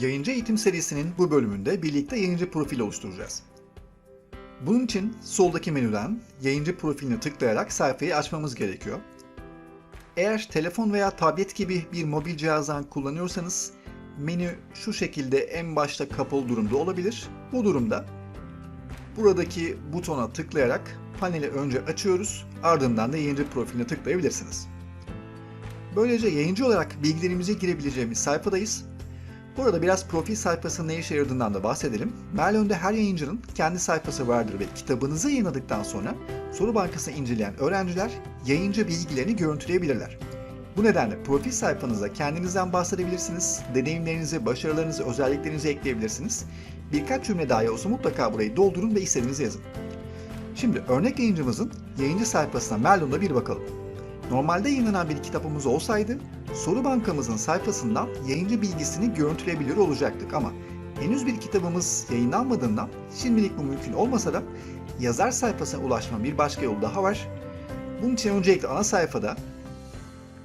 Yayıncı eğitim serisinin bu bölümünde birlikte yayıncı profil oluşturacağız. Bunun için soldaki menüden yayıncı profiline tıklayarak sayfayı açmamız gerekiyor. Eğer telefon veya tablet gibi bir mobil cihazdan kullanıyorsanız menü şu şekilde en başta kapalı durumda olabilir. Bu durumda buradaki butona tıklayarak paneli önce açıyoruz ardından da yayıncı profiline tıklayabilirsiniz. Böylece yayıncı olarak bilgilerimizi girebileceğimiz sayfadayız. Burada biraz profil sayfasının ne işe yaradığından da bahsedelim. Merlon'da her yayıncının kendi sayfası vardır ve kitabınızı yayınladıktan sonra soru bankasını inceleyen öğrenciler yayıncı bilgilerini görüntüleyebilirler. Bu nedenle profil sayfanıza kendinizden bahsedebilirsiniz, deneyimlerinizi, başarılarınızı, özelliklerinizi ekleyebilirsiniz. Birkaç cümle dahi olsa mutlaka burayı doldurun ve istediğinizi yazın. Şimdi örnek yayıncımızın yayıncı sayfasına Merlon'da bir bakalım. Normalde yayınlanan bir kitabımız olsaydı soru bankamızın sayfasından yayıncı bilgisini görüntüleyebilir olacaktık ama henüz bir kitabımız yayınlanmadığından şimdilik bu mümkün olmasa da yazar sayfasına ulaşmanın bir başka yolu daha var. Bunun için öncelikle ana sayfada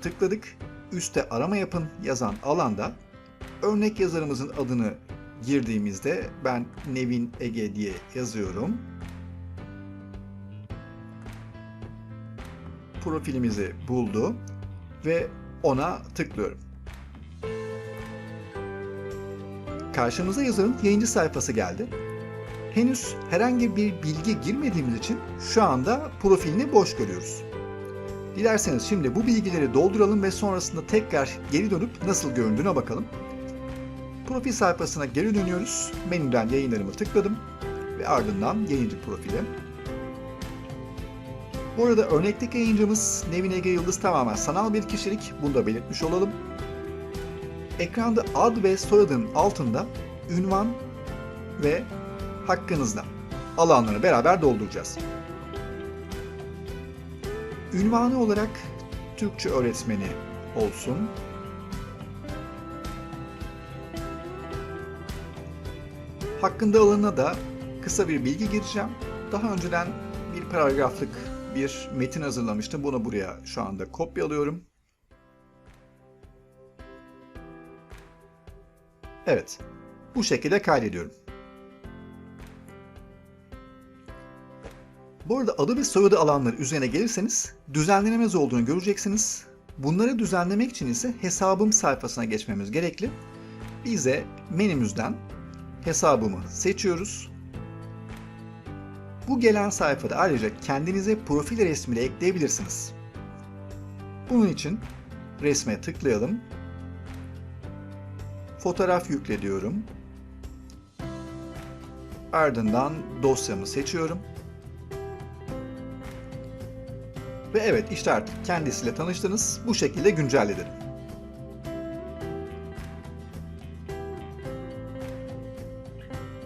tıkladık. Üste arama yapın yazan alanda örnek yazarımızın adını girdiğimizde ben Nevin Ege diye yazıyorum. Profilimizi buldu ve ona tıklıyorum. Karşımıza yazarın yayıncı sayfası geldi. Henüz herhangi bir bilgi girmediğimiz için şu anda profilini boş görüyoruz. Dilerseniz şimdi bu bilgileri dolduralım ve sonrasında tekrar geri dönüp nasıl göründüğüne bakalım. Profil sayfasına geri dönüyoruz. Menüden yayınlarımı tıkladım ve ardından yayıncı profili. Bu arada örnekteki yayıncımız Nevin Ege Yıldız tamamen sanal bir kişilik. Bunu da belirtmiş olalım. Ekranda ad ve soyadın altında ünvan ve hakkınızda alanları beraber dolduracağız. Ünvanı olarak Türkçe öğretmeni olsun. Hakkında alanına da kısa bir bilgi gireceğim. Daha önceden bir paragraflık bir metin hazırlamıştım. Bunu buraya şu anda kopyalıyorum. Evet. Bu şekilde kaydediyorum. Bu arada adı ve soyadı alanları üzerine gelirseniz düzenlenemez olduğunu göreceksiniz. Bunları düzenlemek için ise hesabım sayfasına geçmemiz gerekli. Biz de menümüzden hesabımı seçiyoruz. Bu gelen sayfada ayrıca kendinize profil resmi de ekleyebilirsiniz. Bunun için resme tıklayalım. Fotoğraf yükle diyorum. Ardından dosyamı seçiyorum. Ve evet işte artık kendisiyle tanıştınız. Bu şekilde güncelledim.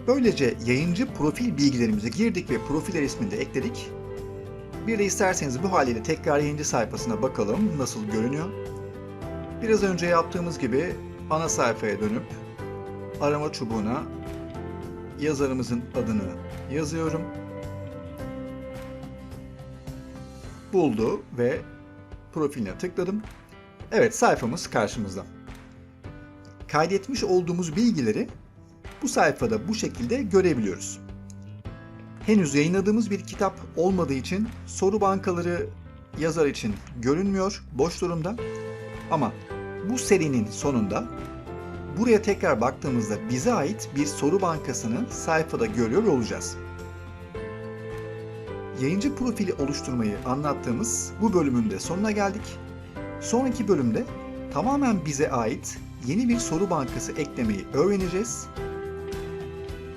Böylece yayıncı profil bilgilerimizi girdik ve profil resmini de ekledik. Bir de isterseniz bu haliyle tekrar yayıncı sayfasına bakalım nasıl görünüyor. Biraz önce yaptığımız gibi ana sayfaya dönüp arama çubuğuna yazarımızın adını yazıyorum. Buldu ve profiline tıkladım. Evet sayfamız karşımızda. Kaydetmiş olduğumuz bilgileri bu sayfada bu şekilde görebiliyoruz. Henüz yayınladığımız bir kitap olmadığı için soru bankaları yazar için görünmüyor, boş durumda. Ama bu serinin sonunda buraya tekrar baktığımızda bize ait bir soru bankasını sayfada görüyor olacağız. Yayıncı profili oluşturmayı anlattığımız bu bölümün de sonuna geldik. Sonraki bölümde tamamen bize ait yeni bir soru bankası eklemeyi öğreneceğiz.